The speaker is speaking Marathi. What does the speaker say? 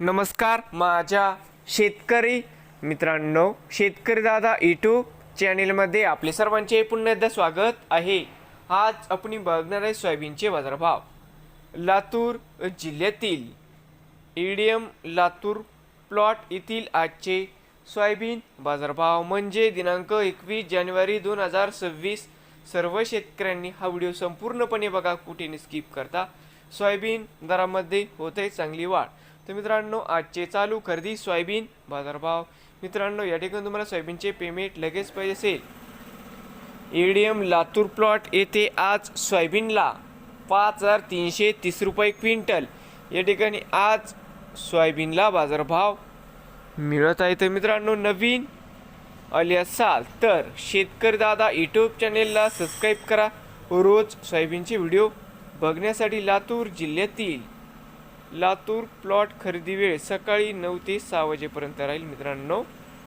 नमस्कार माझ्या शेतकरी मित्रांनो शेतकरी दादा यूट्यूब चॅनेलमध्ये आपले सर्वांचे पुन्हा एकदा स्वागत आहे. आज आपण बघणार आहे सोयाबीनचे बाजारभाव. लातूर जिल्ह्यातील ईडीएम लातूर प्लॉट येथील आजचे सोयाबीन बाजारभाव म्हणजे दिनांक एकवीस जानेवारी दोन हजार सव्वीस. सर्व शेतकऱ्यांनी हा व्हिडिओ संपूर्णपणे बघा कुठे स्किप करता. सोयाबीन दरामध्ये होते चांगली वाढ. तर मित्रांनो आजचे चालू खरेदी सोयाबीन बाजारभाव. मित्रांनो या ठिकाणी तुम्हाला सोयाबीनचे पेमेंट लगेच पाहिजे असेल. एडीएम लातूर प्लॉट येथे आज सोयाबीनला पाच हजार तीनशे तीस रुपये क्विंटल. या ठिकाणी आज सोयाबीनला बाजारभाव मिळत आहे. तर मित्रांनो नवीन आले असाल तर शेतकरी दादा यूट्यूब चॅनेलला सबस्क्राईब करा. रोज सोयाबीनचे व्हिडिओ बघण्यासाठी लातूर जिल्ह्यातील लातूर प्लॉट खरेदी वेळ सकाळी नऊ ते सहा वाजेपर्यंत राहील मित्रांनो.